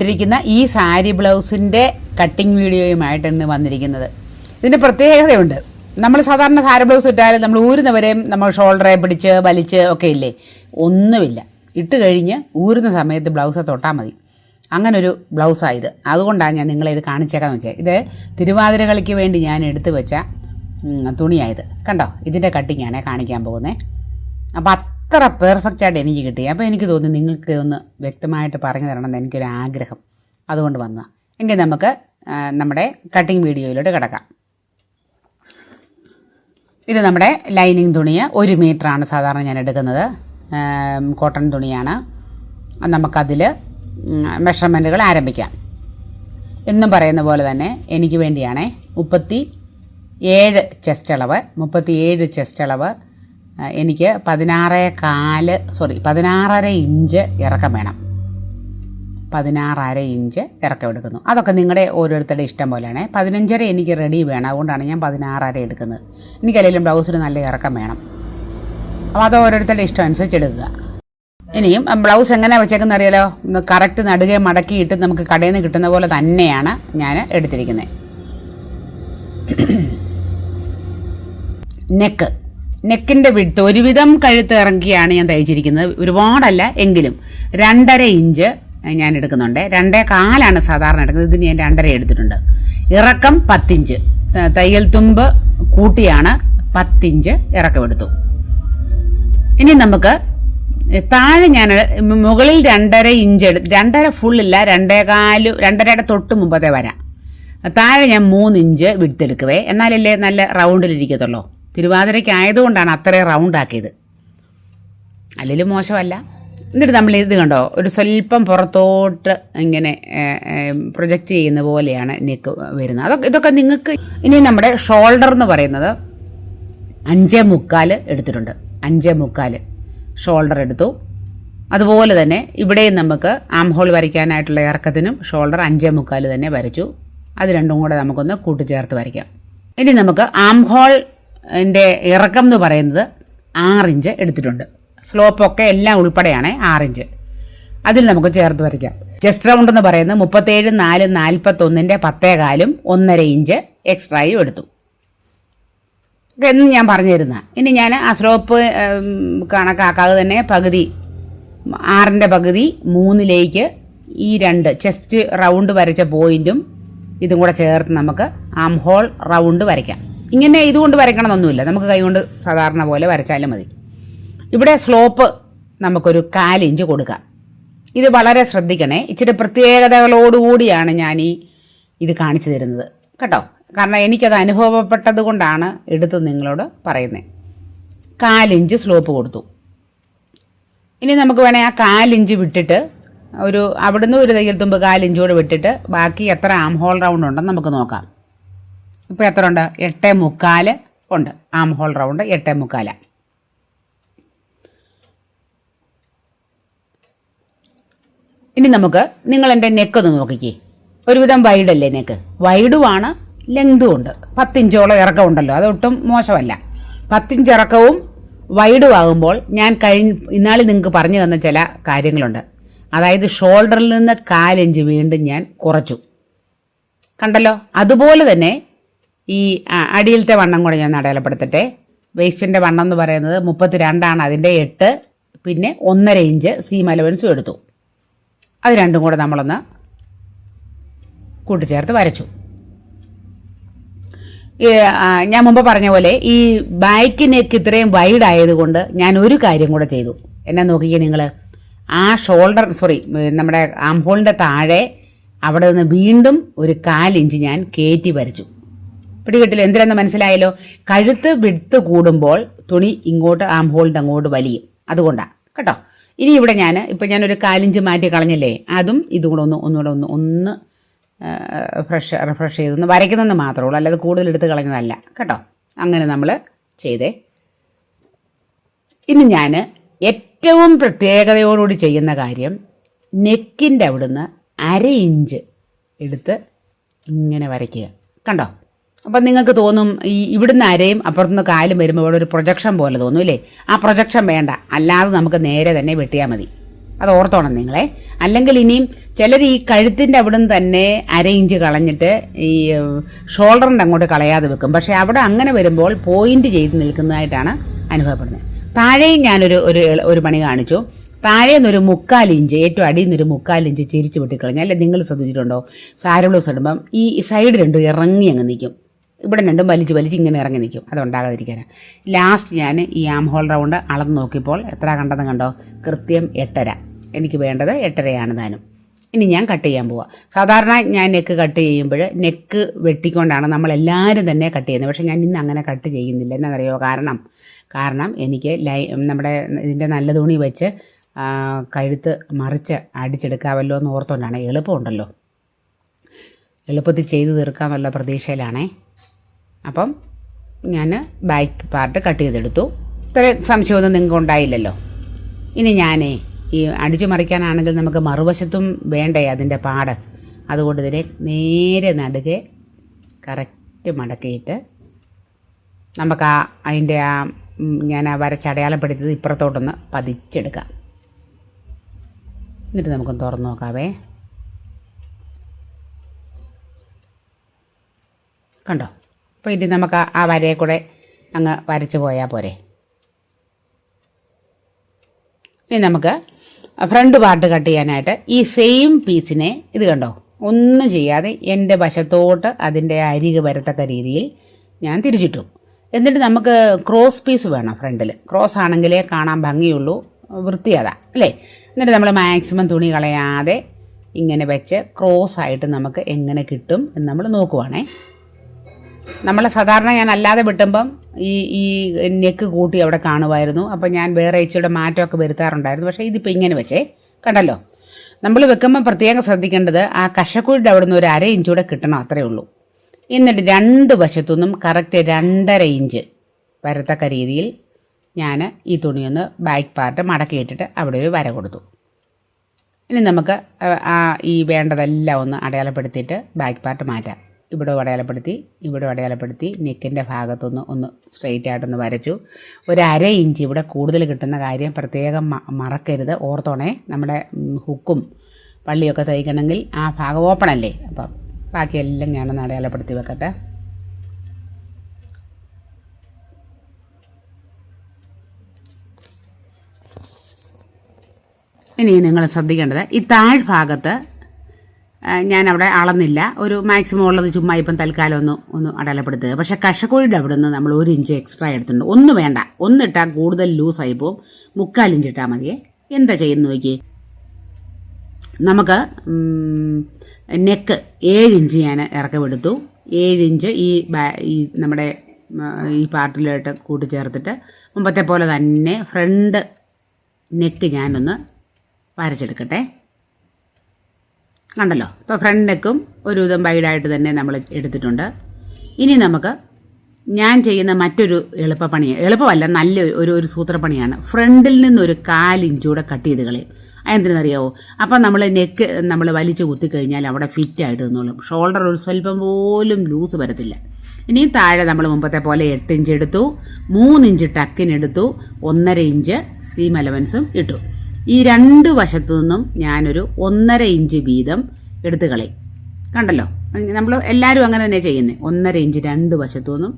ഇട്ടിരിക്കുന്ന ഈ സാരി ബ്ലൗസിന്റെ കട്ടിങ് വീഡിയോയുമായിട്ട് ഇന്ന് വന്നിരിക്കുന്നത്. ഇതിന്റെ പ്രത്യേകതയുണ്ട്. നമ്മൾ സാധാരണ സാരി ബ്ലൗസ് ഇട്ടാലും നമ്മൾ ഊരുന്നവരെയും നമ്മൾ ഷോൾഡറെ പിടിച്ച് വലിച്ച് ഒക്കെ ഇല്ലേ? ഒന്നുമില്ല. ഇട്ട് കഴിഞ്ഞ് ഊരുന്ന സമയത്ത് ബ്ലൗസ് തൊട്ടാൽ മതി. അങ്ങനൊരു ഇത്. അതുകൊണ്ടാണ് ഞാൻ നിങ്ങളെ ഇത് കാണിച്ചേക്കാന്ന് വെച്ചത് ഇത് തിരുവാതിര കളിക്ക് വേണ്ടി ഞാൻ എടുത്തു വെച്ച തുണിയായത് കണ്ടോ? ഇതിന്റെ കട്ടിങ്ങാണ് കാണിക്കാൻ പോകുന്നത് അപ്പോൾ അത്ര പെർഫെക്റ്റ് ആയിട്ട് എനിക്ക് കിട്ടി. അപ്പോൾ എനിക്ക് തോന്നി നിങ്ങൾക്ക് ഒന്ന് വ്യക്തമായിട്ട് പറഞ്ഞു തരണം എന്ന് എനിക്കൊരു ആഗ്രഹം. അതുകൊണ്ട് വന്ന എങ്കിൽ നമുക്ക് നമ്മുടെ കട്ടിങ് വീഡിയോയിലോട്ട് കിടക്കാം. ഇത് നമ്മുടെ ലൈനിങ് തുണിയ ഒരു മീറ്ററാണ് സാധാരണ ഞാൻ എടുക്കുന്നത്. കോട്ടൺ തുണിയാണ്. നമുക്കതിൽ മെഷർമെന്റുകൾ ആരംഭിക്കാം. എന്നും പറയുന്ന പോലെ തന്നെ എനിക്ക് വേണ്ടിയാണേ മുപ്പത്തി ഏഴ് ചെസ്റ്റ് അളവ് മുപ്പത്തി ഏഴ് ചെസ്റ്റ് അളവ് എനിക്ക് പതിനാറ് കാൽ സോറി പതിനാറര ഇഞ്ച് ഇറക്കം വേണം. പതിനാറര ഇഞ്ച് ഇറക്കം എടുക്കുന്നു. അതൊക്കെ നിങ്ങളുടെ ഓരോരുത്തരുടെ ഇഷ്ടം പോലെയാണ്. പതിനഞ്ചര എനിക്ക് റെഡി വേണം. അതുകൊണ്ടാണ് ഞാൻ പതിനാറര എടുക്കുന്നത്. എനിക്കല്ലെങ്കിലും ബ്ലൗസിന് നല്ല ഇറക്കം വേണം. അപ്പോൾ അത് ഓരോരുത്തരുടെ ഇഷ്ടം അനുസരിച്ച് എടുക്കുക. ഇനിയും ബ്ലൗസ് എങ്ങനെ വെച്ചേക്കുന്ന അറിയാലോ? കറക്റ്റ് നടുകെ മടക്കിയിട്ട് നമുക്ക് കടയിൽ നിന്ന് കിട്ടുന്ന പോലെ തന്നെയാണ് ഞാൻ എടുത്തിരിക്കുന്നത് നെക്ക് നെക്കിന്റെ വിട്ട് ഒരുവിധം കഴുത്ത് ഇറങ്ങിയാണ് ഞാൻ തയ്ച്ചിരിക്കുന്നത്. ഒരുപാടല്ല എങ്കിലും രണ്ടര ഇഞ്ച് ഞാൻ എടുക്കുന്നുണ്ട്. രണ്ടേ കാലാണ് സാധാരണ എടുക്കുന്നത്. ഇതിന് ഞാൻ രണ്ടര എടുത്തിട്ടുണ്ട്. ഇറക്കം പത്തിഞ്ച്. തയ്യൽ തുമ്പ് കൂട്ടിയാണ് പത്തിഞ്ച് ഇറക്കം എടുത്തു. ഇനി നമുക്ക് താഴെ ഞാൻ മുകളിൽ രണ്ടര ഇഞ്ച് എടു രണ്ടര ഫുള്ളില്ല രണ്ടേകാൽ രണ്ടരയുടെ തൊട്ട് മുമ്പത്തെ വരാം. താഴെ ഞാൻ മൂന്നിഞ്ച് വിടുത്തെടുക്കുവേ. എന്നാലല്ലേ നല്ല റൗണ്ടിലിരിക്കത്തുള്ളൂ. തിരുവാതിരയ്ക്ക് ആയതുകൊണ്ടാണ് അത്രയും റൗണ്ടാക്കിയത്. അല്ലെങ്കിൽ മോശമല്ല. എന്നിട്ട് നമ്മൾ ഇത് കണ്ടോ? ഒരു സ്വല്പം പുറത്തോട്ട് ഇങ്ങനെ പ്രൊജക്റ്റ് ചെയ്യുന്ന പോലെയാണ് നെക്ക് വരുന്നത്. അതൊക്കെ ഇതൊക്കെ നിങ്ങൾക്ക് ഇനി നമ്മുടെ ഷോൾഡർ എന്ന് പറയുന്നത് അഞ്ചേ മുക്കാൽ എടുത്തിട്ടുണ്ട്. അഞ്ചേ മുക്കാൽ ഷോൾഡർ എടുത്തു. അതുപോലെ തന്നെ ഇവിടെയും നമുക്ക് ആം ഹോൾ വരയ്ക്കാനായിട്ടുള്ള ഇറക്കത്തിനും ഷോൾഡർ അഞ്ചേ മുക്കാൽ തന്നെ വരച്ചു. അത് രണ്ടും കൂടെ നമുക്കൊന്ന് കൂട്ടിച്ചേർത്ത് വരയ്ക്കാം. ഇനി നമുക്ക് ആം ഹോളിന്റെ ഇറക്കം എന്ന് പറയുന്നത് ആറിഞ്ച് എടുത്തിട്ടുണ്ട്. സ്ലോപ്പൊക്കെ എല്ലാം ഉൾപ്പെടെയാണ് ആറിഞ്ച്. അതിൽ നമുക്ക് ചേർത്ത് വരയ്ക്കാം. ചെസ്റ്റ് റൗണ്ട് എന്ന് പറയുന്നത് മുപ്പത്തേഴ് നാല് നാൽപ്പത്തൊന്നിന്റെ പത്തേകാലും ഒന്നര ഇഞ്ച് എക്സ്ട്രായും എടുത്തു. എന്ന് ഞാൻ പറഞ്ഞിരുന്ന ഇനി ഞാൻ ആ സ്ലോപ്പ് കണക്കാക്കാതെ തന്നെ പകുതി ആറിന്റെ പകുതി മൂന്നിലേക്ക് ഈ രണ്ട് ചെസ്റ്റ് റൗണ്ട് വരച്ച പോയിന്റും ഇതും കൂടെ ചേർത്ത് നമുക്ക് ആം ഹോൾ റൗണ്ട് വരയ്ക്കാം. ഇങ്ങനെ ഇതുകൊണ്ട് വരയ്ക്കണമെന്നൊന്നുമില്ല. നമുക്ക് കൈകൊണ്ട് സാധാരണ പോലെ വരച്ചാലും മതി. ഇവിടെ സ്ലോപ്പ് നമുക്കൊരു കാലിഞ്ച് കൊടുക്കാം. ഇത് വളരെ ശ്രദ്ധിക്കണേ. ഇച്ചിരി പ്രത്യേകതകളോടുകൂടിയാണ് ഞാൻ ഈ ഇത് കാണിച്ചു തരുന്നത്. കേട്ടോ? കാരണം എനിക്കത് അനുഭവപ്പെട്ടത് കൊണ്ടാണ് എടുത്ത് നിങ്ങളോട് പറയുന്നത് കാലിഞ്ച് സ്ലോപ്പ് കൊടുത്തു. ഇനി നമുക്ക് വേണേൽ ആ കാലിഞ്ച് വിട്ടിട്ട് ഒരു അവിടുന്ന് ഒരു തയ്യൽ തുമ്പ് കാലിഞ്ചോട് വിട്ടിട്ട് ബാക്കി എത്ര ആം ഹോൾ റൗണ്ട് ഉണ്ടെന്ന് നമുക്ക് നോക്കാം. ഇപ്പോൾ എത്ര ഉണ്ട് എട്ട് മുക്കാൽ ഉണ്ട്. ആം ഹോൾ റൗണ്ട് എട്ട് മുക്കാല. ഇനി നമുക്ക് നിങ്ങൾ എന്റെ നെക്ക് ഒന്ന് നോക്കിക്കേ. ഒരുവിധം വൈഡല്ലേ നെക്ക് വൈഡുമാണ് ലെങ്തും ഉണ്ട്. പത്തിഞ്ചോളം ഇറക്കം ഉണ്ടല്ലോ അതൊട്ടും മോശമല്ല. പത്തിഞ്ച് ഇറക്കവും വൈഡും ആകുമ്പോൾ ഞാൻ കഴിഞ്ഞ ഇന്നാളിൽ നിങ്ങൾക്ക് പറഞ്ഞു തന്ന ചില കാര്യങ്ങളുണ്ട്. അതായത് ഷോൾഡറിൽ നിന്ന് കാലിഞ്ച് വീണ്ടും ഞാൻ കുറച്ചു. കണ്ടല്ലോ? അതുപോലെ തന്നെ ഈ അടിയിലത്തെ വണ്ണം കൂടെ ഞാൻ അടയാളപ്പെടുത്തട്ടെ. വേസ്റ്റിന്റെ വണ്ണം എന്ന് പറയുന്നത് മുപ്പത്തി രണ്ടാണ് അതിന്റെ എട്ട് പിന്നെ ഒന്നര ഇഞ്ച് സീം അലവൻസും എടുത്തു. അത് രണ്ടും കൂടെ നമ്മളൊന്ന് കൂട്ടിച്ചേർത്ത് വരച്ചു. ഞാൻ മുമ്പ് പറഞ്ഞ പോലെ ഈ ബാക്ക് നെക്ക് ഇത്രയും വൈഡ് ആയതുകൊണ്ട് ഞാൻ ഒരു കാര്യം കൂടെ ചെയ്തു. എന്നാ നോക്കിക്കേ നിങ്ങൾ ആ ഷോൾഡർ സോറി നമ്മുടെ ആംഹോളിന്റെ താഴെ അവിടെ നിന്ന് വീണ്ടും ഒരു കാലിഞ്ച് ഞാൻ കയറ്റി വരച്ചു. പിടികിട്ടില്ല? എന്തിനാന്ന് മനസ്സിലായല്ലോ? കഴുത്ത് വിടുത്ത് കൂടുമ്പോൾ തുണി ഇങ്ങോട്ട് ആം ഹോളിന്റെ അങ്ങോട്ട് വലിയും. അതുകൊണ്ടാണ് കേട്ടോ? ഇനി ഇവിടെ ഞാൻ ഇപ്പം ഞാനൊരു കാലിഞ്ച് മാറ്റി കളഞ്ഞല്ലേ? അതും ഇതും കൂടെ ഒന്ന് ഒന്നുകൂടെ ഒന്ന് ഒന്ന് ഫ്രഷ് റിഫ്രഷ് ചെയ്തൊന്ന് വരയ്ക്കുന്നതെന്ന് മാത്രമേ ഉള്ളൂ. അല്ലാതെ കൂടുതൽ എടുത്ത് കളഞ്ഞതല്ല. കേട്ടോ? അങ്ങനെ നമ്മൾ ചെയ്തേ. ഇനി ഞാൻ ഏറ്റവും പ്രത്യേകതയോടുകൂടി ചെയ്യുന്ന കാര്യം നെക്കിന്റെ അവിടുന്ന് അര ഇഞ്ച് എടുത്ത് ഇങ്ങനെ വരയ്ക്കുക. കണ്ടോ? അപ്പം നിങ്ങൾക്ക് തോന്നും ഈ ഇവിടുന്ന് അരയും അപ്പുറത്തുനിന്ന് കാലും വരുമ്പോൾ ഇവിടെ ഒരു പ്രൊജക്ഷൻ പോലെ തോന്നും ഇല്ലേ? ആ പ്രൊജക്ഷൻ വേണ്ട. അല്ലാതെ നമുക്ക് നേരെ തന്നെ വെട്ടിയാൽ മതി. അത് ഓർത്തോണം നിങ്ങളെ. അല്ലെങ്കിൽ ഇനിയും ചിലർ ഈ കഴുത്തിന്റെ അവിടുന്ന് തന്നെ അര ഇഞ്ച് കളഞ്ഞിട്ട് ഈ ഷോൾഡറിന്റെ അങ്ങോട്ട് കളയാതെ വെക്കും. പക്ഷേ അവിടെ അങ്ങനെ വരുമ്പോൾ പോയിന്റ് ചെയ്ത് നിൽക്കുന്നതായിട്ടാണ് അനുഭവപ്പെടുന്നത്. താഴെയും ഞാനൊരു ഒരു ഒരു പണി കാണിച്ചു. താഴെ നിന്നൊരു മുക്കാൽ ഇഞ്ച് ഏറ്റവും അടിയിൽ നിന്നൊരു മുക്കാൽ ഇഞ്ച് ചിരിച്ചു വെട്ടിക്കളഞ്ഞു അല്ലെ നിങ്ങൾ ശ്രദ്ധിച്ചിട്ടുണ്ടോ? സാരി ബ്ലൗസ് ഇടുമ്പം ഈ സൈഡ് രണ്ടും ഇറങ്ങി അങ്ങ് നിൽക്കും. ഇവിടെ രണ്ടും വലിച്ച് വലിച്ച് ഇങ്ങനെ ഇറങ്ങി നിൽക്കും. അതുണ്ടാകാതിരിക്കാൻ ലാസ്റ്റ് ഞാൻ ഈ ആം ഹോൾ റൗണ്ട് അളന്ന് നോക്കിയപ്പോൾ എത്ര കണ്ടെന്ന് കണ്ടോ? കൃത്യം എട്ടര. എനിക്ക് വേണ്ടത് എട്ടരയാണ് താനും. ഇനി ഞാൻ കട്ട് ചെയ്യാൻ പോവാം. സാധാരണ ഞാൻ നെക്ക് കട്ട് ചെയ്യുമ്പോൾ നെക്ക് വെട്ടിക്കൊണ്ടാണ് നമ്മളെല്ലാവരും തന്നെ കട്ട് ചെയ്യുന്നത്. പക്ഷേ ഞാൻ ഇന്ന് അങ്ങനെ കട്ട് ചെയ്യുന്നില്ല. എന്നറിയോ കാരണം കാരണം എനിക്ക് ലൈ നമ്മുടെ ഇതിന്റെ നല്ല തുണി വെച്ച് കഴുത്ത് മറിച്ച് അടിച്ചെടുക്കാമല്ലോ എന്ന് ഓർത്തുകൊണ്ടാണ് എളുപ്പമുണ്ടല്ലോ. എളുപ്പത്തിൽ ചെയ്തു തീർക്കാമെന്നുള്ള പ്രതീക്ഷയിലാണേ. അപ്പം ഞാൻ ബാക്ക് പാർട്ട് കട്ട് ചെയ്തെടുത്തു. ഇത്ര സംശയമൊന്നും നിങ്ങൾക്ക് ഉണ്ടായില്ലല്ലോ. ഇനി ഞാനേ ഈ അടിച്ചു മറിക്കാനാണെങ്കിൽ നമുക്ക് മറുവശത്തും വേണ്ടേ അതിന്റെ പാട്? അതുകൊണ്ട് ഇതിനെ നേരെ നടുകെ കറക്റ്റ് മടക്കിയിട്ട് നമുക്ക് ആ അതിന്റെ ആ ഞാൻ ആ വരച്ചടയാളപ്പെടുത്തിയത് ഇപ്പുറത്തോട്ടൊന്ന് പതിച്ചെടുക്കാം. എന്നിട്ട് നമുക്കൊന്ന് തുറന്നു നോക്കാവേ. കണ്ടോ? അപ്പോൾ ഇനി നമുക്ക് ആ- വരയെ കൂടെ അങ്ങ് വരച്ച് പോയാൽ പോരെ. ഇനി നമുക്ക് ഫ്രണ്ട് പാർട്ട് കട്ട് ചെയ്യാനായിട്ട് ഈ സെയിം പീസിനെ ഇത് കണ്ടോ? ഒന്നും ചെയ്യാതെ എന്റെ വശത്തോട്ട് അതിന്റെ അരിക് വരത്തക്ക രീതിയിൽ ഞാൻ തിരിച്ചിട്ടു. എന്നിട്ട് നമുക്ക് ക്രോസ് പീസ് വേണം ഫ്രണ്ടിൽ ക്രോസ് ആണെങ്കിലേ കാണാൻ ഭംഗിയുള്ളൂ വൃത്തിയതാ അല്ലേ? എന്നിട്ട് നമ്മൾ മാക്സിമം തുണി കളയാതെ ഇങ്ങനെ വെച്ച് ക്രോസ് ആയിട്ട് നമുക്ക് എങ്ങനെ കിട്ടും എന്ന് നമ്മൾ നോക്കുവാണേ. നമ്മൾ സാധാരണ ഞാൻ അല്ലാതെ വിട്ടുമ്പം ഈ ഈ നെക്ക് കൂട്ടി അവിടെ കാണുമായിരുന്നു. അപ്പം ഞാൻ വേറെ ഇച്ചിയുടെ മാറ്റമൊക്കെ വരുത്താറുണ്ടായിരുന്നു. പക്ഷേ ഇതിപ്പോൾ ഇങ്ങനെ വെച്ചേ. കണ്ടല്ലോ? നമ്മൾ വെക്കുമ്പോൾ പ്രത്യേകം ശ്രദ്ധിക്കേണ്ടത് ആ കഷക്കുഴിയുടെ അവിടെ നിന്ന് ഒരു അര ഇഞ്ച് കൂടെ കിട്ടണം അത്രേ ഉള്ളൂ. എന്നിട്ട് രണ്ട് വശത്തുനിന്നും കറക്റ്റ് രണ്ടര ഇഞ്ച് വരത്തക്ക രീതിയിൽ ഞാൻ ഈ തുണിയൊന്ന് ബാക്ക് പാർട്ട് മടക്കിയിട്ടിട്ട് അവിടെ ഒരു വര കൊടുത്തു. ഇനി നമുക്ക് ആ ഈ വേണ്ടതെല്ലാം ഒന്ന് അടയാളപ്പെടുത്തിയിട്ട് ബാക്ക് പാർട്ട് മാറ്റാം. ഇവിടെ അടയാളപ്പെടുത്തി ഇവിടെ അടയാളപ്പെടുത്തി നെക്കിന്റെ ഭാഗത്തുനിന്ന് ഒന്ന് സ്ട്രെയിറ്റ് ആയിട്ടൊന്ന് വരച്ചു. ഒരു അര ഇഞ്ച് ഇവിടെ കൂടുതൽ കിട്ടുന്ന കാര്യം പ്രത്യേകം മറക്കരുത്. ഓർത്തോണേ നമ്മുടെ ഹുക്കും പള്ളിയൊക്കെ തയ്ക്കണമെങ്കിൽ ആ ഭാഗം ഓപ്പൺ അല്ലേ? അപ്പം ബാക്കിയെല്ലാം ഞാനൊന്ന് അടയാളപ്പെടുത്തി വെക്കട്ടെ. ഇനി നിങ്ങൾ ശ്രദ്ധിക്കേണ്ടത് ഈ താഴ്ഭാഗത്ത് ഞാൻ അവിടെ അളന്നില്ല. ഒരു മാക്സിമം ഉള്ളത് ചുമ്മാ ഇപ്പം തൽക്കാലം ഒന്ന് ഒന്ന് അടലപ്പെടുത്തുക. പക്ഷെ കഷക്കോഴിയുടെ അവിടെ നിന്ന് നമ്മൾ ഒരു ഇഞ്ച് എക്സ്ട്രാ എടുത്തിട്ടുണ്ട്. ഒന്ന് വേണ്ട. ഒന്നിട്ടാൽ കൂടുതൽ ലൂസായി പോവും മുക്കാൽ ഇഞ്ച് ഇട്ടാൽ മതിയേ. എന്താ ചെയ്യുന്നു നോക്കി നമുക്ക് നെക്ക് ഏഴ് ഇഞ്ച് ഞാൻ ഇറക്കമെടുത്തു. ഏഴ് ഇഞ്ച് ഈ ഈ നമ്മുടെ ഈ പാർട്ടിലായിട്ട് കൂട്ടിച്ചേർത്തിട്ട് മുമ്പത്തെ പോലെ തന്നെ ഫ്രണ്ട് നെക്ക് ഞാനൊന്ന് വരച്ചെടുക്കട്ടെ. കണ്ടല്ലോ? ഇപ്പോൾ ഫ്രണ്ട് നെക്കും ഒരുവിധം വൈഡായിട്ട് തന്നെ നമ്മൾ എടുത്തിട്ടുണ്ട്. ഇനി നമുക്ക് ഞാൻ ചെയ്യുന്ന മറ്റൊരു എളുപ്പപ്പണി എളുപ്പമല്ല നല്ല ഒരു ഒരു സൂത്രപ്പണിയാണ്. ഫ്രണ്ടിൽ നിന്നൊരു കാലിഞ്ചൂടെ കട്ട് ചെയ്ത് കളയും. അതെന്തിനറിയാവോ അപ്പം നമ്മൾ നെക്ക് നമ്മൾ വലിച്ചു കുത്തി കഴിഞ്ഞാൽ അവിടെ ഫിറ്റായിട്ട് നിന്നോളും. ഷോൾഡർ ഒരു സ്വല്പം പോലും ലൂസ് വരത്തില്ല. ഇനി താഴെ നമ്മൾ മുമ്പത്തെ പോലെ എട്ട് ഇഞ്ച് എടുത്തു മൂന്നിഞ്ച് ടക്കിനെടുത്തു ഒന്നര ഇഞ്ച് സീം അലവൻസും ഇട്ടു. ഈ രണ്ട് വശത്തു നിന്നും ഞാനൊരു ഒന്നര ഇഞ്ച് വീതം എടുത്ത് കളയും. കണ്ടല്ലോ? നമ്മൾ എല്ലാവരും അങ്ങനെ തന്നെ ചെയ്യുന്നത് ഒന്നര ഇഞ്ച് രണ്ട് വശത്തു നിന്നും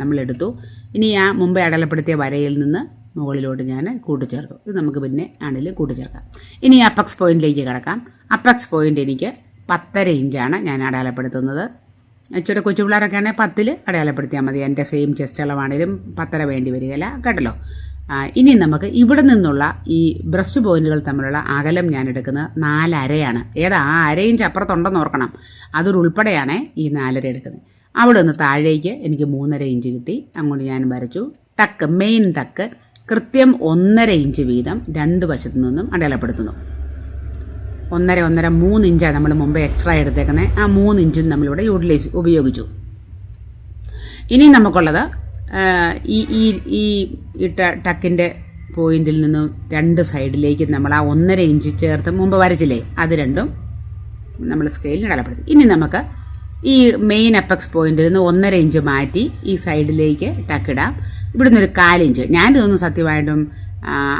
നമ്മൾ എടുത്തു. ഇനി ആ മുമ്പേ അടലപ്പെടുത്തിയ വരയിൽ നിന്ന് മുകളിലോട്ട് ഞാൻ കൂട്ടിച്ചേർത്തു. ഇത് നമുക്ക് പിന്നെ ആണെങ്കിലും കൂട്ടിച്ചേർക്കാം. ഇനി അപ്പക്സ് പോയിന്റിലേക്ക് കിടക്കാം. അപ്പക്സ് പോയിന്റ് എനിക്ക് പത്തര ഇഞ്ചാണ് ഞാൻ അടയാളപ്പെടുത്തുന്നത് ഇച്ചിരി കൊച്ചു പിള്ളേരൊക്കെ ആണെങ്കിൽ പത്തിൽ അടയാളപ്പെടുത്തിയാൽ മതി. എന്റെ സെയിം ചെസ്റ്റ് അളവാണേലും പത്തര വേണ്ടി വരികയില്ല. കേട്ടല്ലോ ഇനി നമുക്ക് ഇവിടെ നിന്നുള്ള ഈ ബ്രസ്റ്റ് പോയിന്റുകൾ തമ്മിലുള്ള അകലം ഞാൻ എടുക്കുന്നത് നാലരയാണ്. ഏതാ? ആ അര ഇഞ്ച് അപ്പുറത്തുണ്ടെന്ന് ഓർക്കണം. അതൊരു ഉൾപ്പെടെയാണ് ഈ നാലര എടുക്കുന്നത്. അവിടെ നിന്ന് താഴേക്ക് എനിക്ക് മൂന്നര ഇഞ്ച് കിട്ടി. അങ്ങോട്ട് ഞാൻ വരച്ചു. ടക്ക് മെയിൻ ടക്ക് കൃത്യം ഒന്നര ഇഞ്ച് വീതം രണ്ട് വശത്തു നിന്നും അടയാളപ്പെടുത്തുന്നു. ഒന്നര ഒന്നര മൂന്ന് ഇഞ്ചാണ് നമ്മൾ മുമ്പ് എക്സ്ട്രാ എടുത്തേക്കുന്നത്. ആ മൂന്ന് ഇഞ്ചും നമ്മളിവിടെ യൂട്ടിലൈസ് ഉപയോഗിച്ചു. ഇനി നമുക്കുള്ളത് ഈ ഈ ഈ ടക്കിന്റെ പോയിന്റിൽ നിന്നും രണ്ട് സൈഡിലേക്ക് നമ്മൾ ആ ഒന്നര ഇഞ്ച് ചേർത്ത് മുമ്പ് വരച്ചില്ലേ? അത് രണ്ടും നമ്മൾ സ്കെയിലിൽ അടയാളപ്പെടുത്തി. ഇനി നമുക്ക് ഈ മെയിൻ അപ്പക്സ് പോയിന്റിൽ നിന്ന് ഒന്നര ഇഞ്ച് മാറ്റി ഈ സൈഡിലേക്ക് ടക്കിടാം ഇവിടുന്ന് ഒരു കാലിഞ്ച് ഞാനിതൊന്നും സത്യമായിട്ടും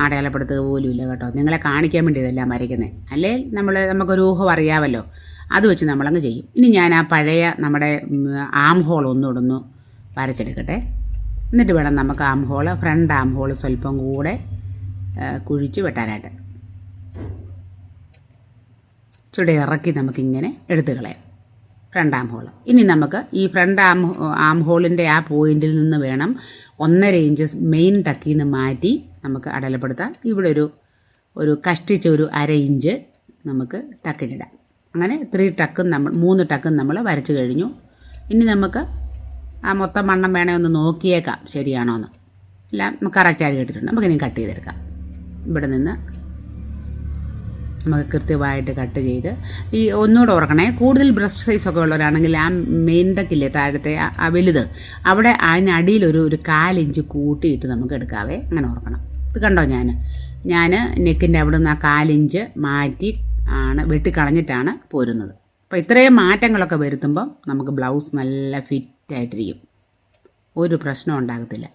അടയാളപ്പെടുത്തുക പോലും ഇല്ല കേട്ടോ. നിങ്ങളെ കാണിക്കാൻ വേണ്ടി ഇതെല്ലാം വരയ്ക്കുന്നത് അല്ലേ? നമ്മൾ നമുക്കൊരു ഊഹം അറിയാമല്ലോ. അത് വെച്ച് നമ്മളങ്ങ് ചെയ്യും. ഇനി ഞാൻ ആ പഴയ നമ്മുടെ ആം ഹോൾ ഒന്നുകൂടെ ഒന്ന് വരച്ചെടുക്കട്ടെ. എന്നിട്ട് വേണം നമുക്ക് armhole front armhole സ്വല്പം കൂടെ കുഴിച്ച് വെട്ടാനായിട്ട്. ചുടി ഇറക്കി നമുക്കിങ്ങനെ എടുത്തു കളയാം. ഫ്രണ്ട് ആം ഹോൾ ഇനി നമുക്ക് ഈ ഫ്രണ്ട് ആം ആം ഹോളിന്റെ ആ പോയിന്റിൽ നിന്ന് വേണം ഒന്നര ഇഞ്ച് മെയിൻ ടക്കിൽ നിന്ന് മാറ്റി നമുക്ക് അടലപ്പെടുത്താം. ഇവിടെ ഒരു ഒരു കഷ്ടിച്ച ഒരു അര ഇഞ്ച് നമുക്ക് ടക്കിനിടാം അങ്ങനെ ത്രീ ടക്കും നമ്മൾ മൂന്ന് ടക്കും നമ്മൾ വരച്ച് കഴിഞ്ഞു. ഇനി നമുക്ക് ആ മൊത്തം വണ്ണം വേണേ ഒന്ന് നോക്കിയേക്കാം ശരിയാണോ എന്ന് എല്ലാം കറക്റ്റായിട്ട് കേട്ടിട്ടുണ്ട്. നമുക്കിനി കട്ട് ചെയ്തെടുക്കാം. ഇവിടെ നിന്ന് നമുക്ക് കൃത്യമായിട്ട് കട്ട് ചെയ്ത് ഈ ഒന്നുകൂടെ ഓർക്കണേ. കൂടുതൽ ബ്രസ്റ്റ് സൈസ് ഒക്കെ ഉള്ളവരാണെങ്കിൽ ആ മെയിൻ ടക്കില്ലേ താഴത്തെ ആ- വലുത് അവിടെ അതിനടിയിലൊരു ഒരു കാലിഞ്ച് കൂട്ടിയിട്ട് നമുക്ക് എടുക്കാവേ. അങ്ങനെ ഓർക്കണം. ഇത് കണ്ടോ ഞാൻ ഞാൻ നെക്കിന്റെ അവിടെ നിന്ന് ആ കാലിഞ്ച് മാറ്റി ആണ് വെട്ടിക്കളഞ്ഞിട്ടാണ് പോരുന്നത്. അപ്പോൾ ഇത്രയും മാറ്റങ്ങളൊക്കെ വരുത്തുമ്പം നമുക്ക് ബ്ലൗസ് നല്ല ഫിറ്റായിട്ടിരിക്കും ഒരു പ്രശ്നം ഉണ്ടാകത്തില്ല.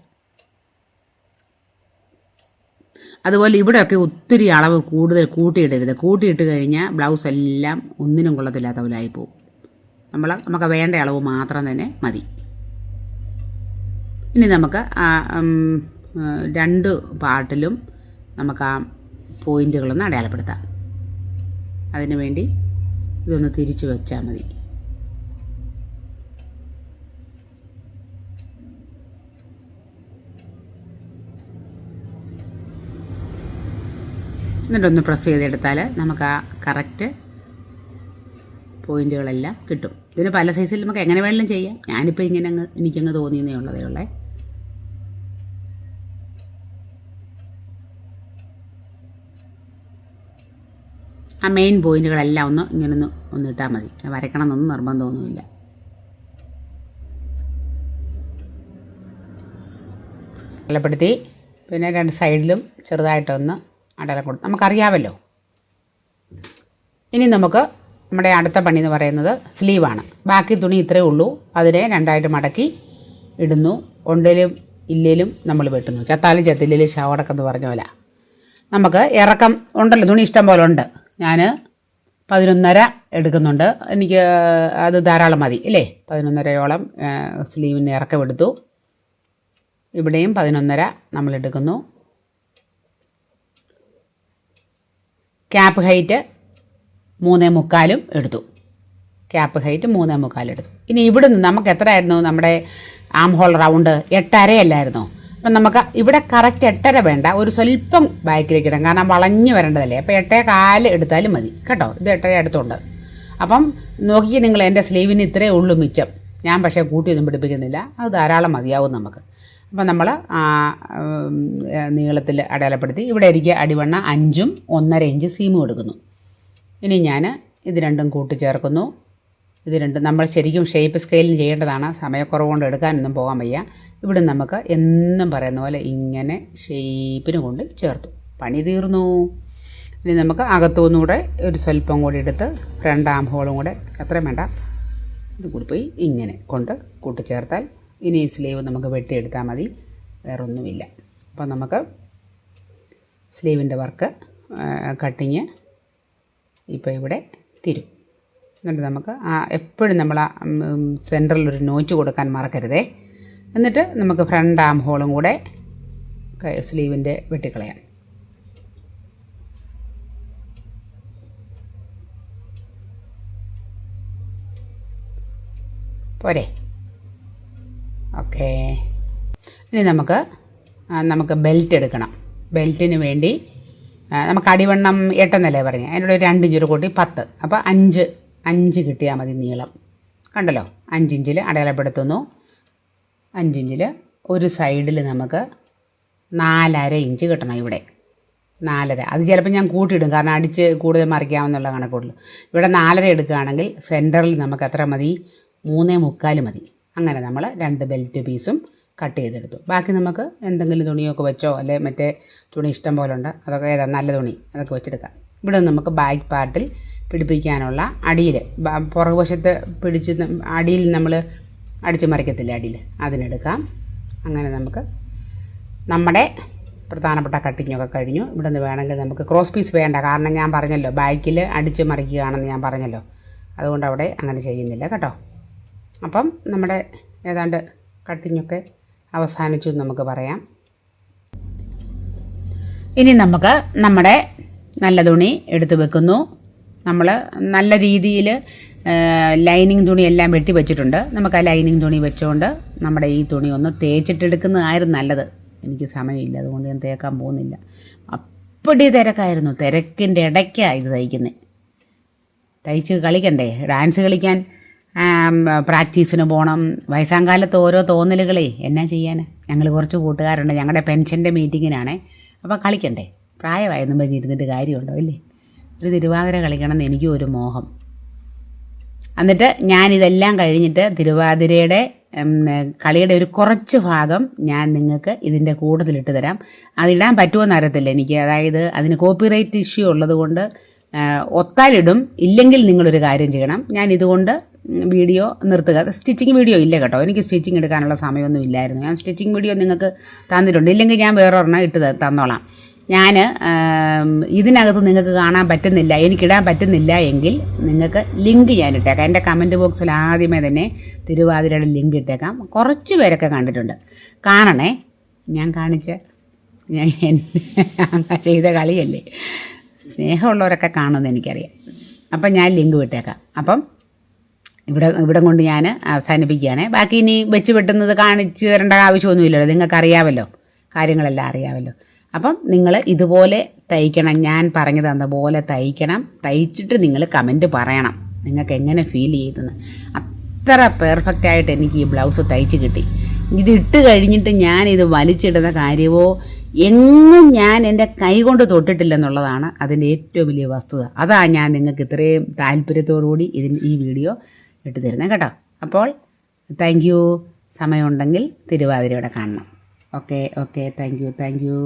അതുപോലെ ഇവിടെയൊക്കെ ഒത്തിരി അളവ് കൂടുതൽ കൂട്ടിയിടരുത്. കൂട്ടിയിട്ട് കഴിഞ്ഞാൽ ബ്ലൗസ് എല്ലാം ഒന്നിനും കൊള്ളത്തില്ലാത്ത പോലെ ആയിപ്പോവും നമ്മൾ നമുക്ക് വേണ്ട അളവ് മാത്രം തന്നെ മതി. ഇനി നമുക്ക് രണ്ട് പാർട്ടിലും നമുക്ക് ആ പോയിന്റുകളൊന്ന് അടയാളപ്പെടുത്താം. അതിനു വേണ്ടി ഇതൊന്ന് തിരിച്ചു വെച്ചാൽ മതി. എന്നിട്ടൊന്ന് പ്രസ് ചെയ്തെടുത്താൽ നമുക്ക് ആ കറക്റ്റ് പോയിന്റുകളെല്ലാം കിട്ടും. ഇതിന് പല സൈസിൽ നമുക്ക് എങ്ങനെ വേണമെങ്കിലും ചെയ്യാം. ഞാനിപ്പോൾ ഇങ്ങനെ അങ്ങ് എനിക്കങ്ങ് തോന്നിയെന്നേ ഉള്ളതേ ഉള്ളേ. ആ മെയിൻ പോയിന്റുകളെല്ലാം ഒന്ന് ഇങ്ങനെ ഒന്ന് ഒന്ന് ഇട്ടാൽ മതി. വരയ്ക്കണം എന്നൊന്നും നിർബന്ധമൊന്നുമില്ല. നല്ലപ്പെടുത്തി പിന്നെ രണ്ട് സൈഡിലും ചെറുതായിട്ടൊന്ന് അടയാളം കൊടുത്തു നമുക്കറിയാമല്ലോ ഇനി നമുക്ക് നമ്മുടെ അടുത്ത പണി എന്ന് പറയുന്നത് സ്ലീവാണ്. ബാക്കി തുണി ഇത്രയേ ഉള്ളൂ. അതിനെ രണ്ടായിട്ട് മടക്കി ഇടുന്നു. ഉണ്ടിലും ഇല്ലേലും നമ്മൾ വെട്ടുന്നു. ചത്താലും ചത്തില്ലേലും ശവടക്കെന്ന് പറഞ്ഞ പോലെ. നമുക്ക് ഇറക്കം ഉണ്ടല്ലോ. തുണി ഇഷ്ടം പോലെ ഉണ്ട്. ഞാൻ പതിനൊന്നര എടുക്കുന്നുണ്ട്. എനിക്ക് അത് ധാരാളം മതി അല്ലേ പതിനൊന്നരയോളം സ്ലീവിന് ഇറക്കം എടുത്തു. ഇവിടെയും പതിനൊന്നര നമ്മൾ എടുക്കുന്നു. ക്യാപ്പ് ഹൈറ്റ് മൂന്നേ മുക്കാലും എടുത്തു. ക്യാപ്പ് ഹൈറ്റ് മൂന്നേ മുക്കാലും എടുത്തു. ഇനി ഇവിടുന്ന് നമുക്ക് എത്രയായിരുന്നു? നമ്മുടെ ആം ഹോൾ റൗണ്ട് എട്ടരയല്ലായിരുന്നോ? അപ്പം നമുക്ക് ഇവിടെ കറക്റ്റ് എട്ടര വേണ്ട. ഒരു സ്വല്പം ബാക്കിലേക്ക് ഇടാം. കാരണം വളഞ്ഞു വരേണ്ടതല്ലേ. അപ്പോൾ എട്ടേ കാൽ എടുത്താലും മതി. കേട്ടോ? ഇത് എട്ടര അടുത്തുണ്ട്. അപ്പം നോക്കി നിങ്ങൾ എന്റെ സ്ലീവിന് ഇത്രയേ ഉള്ളൂ മിച്ചം. ഞാൻ പക്ഷേ കൂട്ടിയൊന്നും പിടിപ്പിക്കുന്നില്ല. അത് ധാരാളം മതിയാവും നമുക്ക്. അപ്പം നമ്മൾ നീളത്തിൽ അടയാളപ്പെടുത്തി ഇവിടെ എനിക്ക് അടിവണ്ണ അഞ്ചും ഒന്നര ഇഞ്ച് സീമും എടുക്കുന്നു. ഇനി ഞാൻ ഇത് രണ്ടും കൂട്ടിച്ചേർക്കുന്നു ഇത് രണ്ടും നമ്മൾ ശരിക്കും ഷേപ്പ് സ്കെയിലിൽ ചെയ്യേണ്ടതാണ്. സമയക്കുറവ് കൊണ്ട് എടുക്കാനൊന്നും പോകാൻ വയ്യ. ഇവിടെ നമുക്ക് എന്നും പറയുന്ന പോലെ ഇങ്ങനെ ഷേപ്പിന് കൊണ്ട് ചേർത്തു. പണി തീർന്നു. ഇനി നമുക്ക് അകത്തുനിന്നൂടെ ഒരു സ്വല്പം കൂടി എടുത്ത് രണ്ടാം ഹോളും കൂടെ അത്രയും വേണ്ട. ഇത് കൂടി പോയി ഇങ്ങനെ കൊണ്ട് കൂട്ടിച്ചേർത്താൽ ഇനി സ്ലീവ് നമുക്ക് വെട്ടിയെടുത്താൽ മതി. വേറൊന്നുമില്ല. അപ്പോൾ നമുക്ക് സ്ലീവിന്റെ വർക്ക് കട്ടിങ് ഇപ്പോൾ ഇവിടെ തിരും. എന്നിട്ട് നമുക്ക് ആ എപ്പോഴും നമ്മൾ ആ സെന്ററിൽ ഒരു നോച്ച് കൊടുക്കാൻ മറക്കരുതേ. എന്നിട്ട് നമുക്ക് ഫ്രണ്ട് ആം ഹോളും കൂടെ സ്ലീവിന്റെ വെട്ടിക്കളയാം. പോരെ. ഓക്കേ. ഇനി നമുക്ക് നമുക്ക് ബെൽറ്റ് എടുക്കണം. ബെൽറ്റിന് വേണ്ടി നമുക്ക് അടിവണ്ണം എട്ടെന്നല്ലേ പറഞ്ഞു? അതിനോട് ഒരു രണ്ട് ഇഞ്ച് കൂട്ടി പത്ത്. അപ്പോൾ അഞ്ച് അഞ്ച് കിട്ടിയാൽ മതി നീളം. കണ്ടല്ലോ? അഞ്ചിഞ്ചിൽ അടയാളപ്പെടുത്തുന്നു. അഞ്ചിഞ്ചിൽ ഒരു സൈഡിൽ നമുക്ക് നാലര ഇഞ്ച് കിട്ടണം ഇവിടെ. നാലര. അത് ചിലപ്പോൾ ഞാൻ കൂട്ടിയിടും. കാരണം അടിച്ച് കൂടുതൽ മറിക്കാമെന്നുള്ള കണക്കുള്ളൂ ഇവിടെ നാലര എടുക്കുകയാണെങ്കിൽ സെന്ററിൽ നമുക്ക് എത്ര മതി? മൂന്നേ മുക്കാൽ മതി. അങ്ങനെ നമ്മൾ രണ്ട് ബെൽറ്റ് പീസും കട്ട് ചെയ്തെടുത്തു. ബാക്കി നമുക്ക് എന്തെങ്കിലും തുണിയൊക്കെ വെച്ചോ അല്ലെ മറ്റേ തുണി ഇഷ്ടം പോലെ ഉണ്ട് അതൊക്കെ ഏതാ നല്ല തുണി അതൊക്കെ വെച്ചെടുക്കാം. ഇവിടെ നമുക്ക് ബാക്ക് പാർട്ടിൽ പിടിപ്പിക്കാനുള്ള അടിയിൽ പുറകുവശത്ത് പിടിച്ച് അടിയിൽ നമ്മൾ അടിച്ചു മറിക്കത്തില്ല അടിയിൽ അതിനെടുക്കാം. അങ്ങനെ നമുക്ക് നമ്മുടെ പ്രധാനപ്പെട്ട കട്ടിങ്ങൊക്കെ കഴിഞ്ഞു. ഇവിടെ നിന്ന് വേണമെങ്കിൽ നമുക്ക് ക്രോസ് പീസ് വേണ്ട കാരണം ഞാൻ പറഞ്ഞല്ലോ ബാക്കിൽ അടിച്ച് മറിക്കുകയാണെന്ന് ഞാൻ പറഞ്ഞല്ലോ. അതുകൊണ്ട് അവിടെ അങ്ങനെ ചെയ്യുന്നില്ല കേട്ടോ. അപ്പം നമ്മുടെ ഏതാണ്ട് കട്ടിങ്ങൊക്കെ അവസാനിച്ചു എന്ന് നമുക്ക് പറയാം. ഇനി നമുക്ക് നമ്മുടെ നല്ല തുണി എടുത്തു വെക്കുന്നു. നമ്മൾ നല്ല രീതിയിൽ ലൈനിങ് തുണി എല്ലാം വെട്ടി വെച്ചിട്ടുണ്ട്. നമുക്ക് ആ ലൈനിങ് തുണി വെച്ചുകൊണ്ട് നമ്മുടെ ഈ തുണി ഒന്ന് തേച്ചിട്ടെടുക്കുന്നതായിരുന്നു നല്ലത്. എനിക്ക് സമയമില്ല അതുകൊണ്ട് ഞാൻ തേക്കാൻ പോകുന്നില്ല. അപ്പടി തിരക്കായിരുന്നു തിരക്കിന്റെ ഇടയ്ക്കാണ് ഇത് തയ്ക്കുന്നത് തയ്ച്ച് കളിക്കണ്ടേ? ഡാൻസ് കളിക്കാൻ പ്രാക്ടീസിന് പോകണം വയസ്സാങ്കാലത്ത് ഓരോ തോന്നലുകളേ എന്നാ ചെയ്യാൻ ഞങ്ങൾ കുറച്ച് കൂട്ടുകാരുണ്ട്. ഞങ്ങളുടെ പെൻഷന്റെ മീറ്റിങ്ങിനാണേ. അപ്പോൾ കളിക്കണ്ടേ? പ്രായമായെന്നും പറഞ്ഞിരുന്നിട്ട് കാര്യമുണ്ടോ? ഇല്ലേ? ഒരു തിരുവാതിര കളിക്കണം എന്ന് എനിക്കും ഒരു മോഹം. എന്നിട്ട് ഞാനിതെല്ലാം കഴിഞ്ഞിട്ട് തിരുവാതിരയുടെ കളിയുടെ ഒരു കുറച്ച് ഭാഗം ഞാൻ നിങ്ങൾക്ക് ഇതിന്റെ കൂടുതലിട്ട് തരാം. അതിടാൻ പറ്റുമെന്ന് അറിയത്തില്ല എനിക്ക്. അതായത് അതിന് കോപ്പിറൈറ്റ് ഇഷ്യൂ ഉള്ളതുകൊണ്ട് ഒത്താലിടും. ഇല്ലെങ്കിൽ നിങ്ങളൊരു കാര്യം ചെയ്യണം. ഞാൻ ഇതുകൊണ്ട് വീഡിയോ നിർത്തുക. സ്റ്റിച്ചിങ് വീഡിയോ ഇല്ല കേട്ടോ. എനിക്ക് സ്റ്റിച്ചിങ് എടുക്കാനുള്ള സമയമൊന്നും ഇല്ലായിരുന്നു. ഞാൻ സ്റ്റിച്ചിങ് വീഡിയോ നിങ്ങൾക്ക് തന്നിട്ടുണ്ട്. ഇല്ലെങ്കിൽ ഞാൻ വേറെ ഒരെണ്ണം ഇട്ട് തന്നോളാം. ഞാൻ ഇതിനകത്ത് നിങ്ങൾക്ക് കാണാൻ പറ്റുന്നില്ല എനിക്കിടാൻ പറ്റുന്നില്ല എങ്കിൽ നിങ്ങൾക്ക് ലിങ്ക് ഞാൻ ഇട്ടേക്കാം. എന്റെ കമന്റ് ബോക്സിൽ ആദ്യമേ തന്നെ തിരുവാതിരയുടെ ലിങ്ക് ഇട്ടേക്കാം. കുറച്ച് പേരൊക്കെ കണ്ടിട്ടുണ്ട്. കാണണേ. ഞാൻ കാണിച്ച ഞാൻ ചെയ്ത കളിയല്ലേ? സ്നേഹമുള്ളവരൊക്കെ കാണുമെന്ന് എനിക്കറിയാം. അപ്പം ഞാൻ ലിങ്ക് വിട്ടേക്കാം. അപ്പം ഇവിടെ ഇവിടെ കൊണ്ട് ഞാൻ അവസാനിപ്പിക്കുകയാണ്. ബാക്കി ഇനി വെച്ച് വെട്ടുന്നത് കാണിച്ചു തരേണ്ട ആവശ്യമൊന്നുമില്ലല്ലോ. നിങ്ങൾക്ക് അറിയാമല്ലോ കാര്യങ്ങളെല്ലാം അറിയാമല്ലോ അപ്പം നിങ്ങൾ ഇതുപോലെ തയ്ക്കണം. ഞാൻ പറഞ്ഞു തന്ന പോലെ തയ്ക്കണം. തയ്ച്ചിട്ട് നിങ്ങൾ കമന്റ് പറയണം. നിങ്ങൾക്ക് എങ്ങനെ ഫീൽ ചെയ്തെന്ന്. അത്ര പെർഫെക്റ്റ് ആയിട്ട് എനിക്ക് ഈ ബ്ലൗസ് തയ്ച്ച് കിട്ടി. ഇത് ഇട്ട് കഴിഞ്ഞിട്ട് ഞാൻ ഇത് വലിച്ചിടുന്ന കാര്യമോ എങ്ങും ഞാൻ എന്റെ കൈ കൊണ്ട് തൊട്ടിട്ടില്ലെന്നുള്ളതാണ് അതിന്റെ ഏറ്റവും വലിയ വസ്തുത. അതാ ഞാൻ നിങ്ങൾക്ക് ഇത്രയും താല്പര്യത്തോടു കൂടി ഇതിന് ഈ വീഡിയോ ഇട്ട് തരുന്നത് കേട്ടോ. അപ്പോൾ താങ്ക് യു സമയമുണ്ടെങ്കിൽ തിരുവാതിരയോടെ കാണണം. Okay okay thank you thank you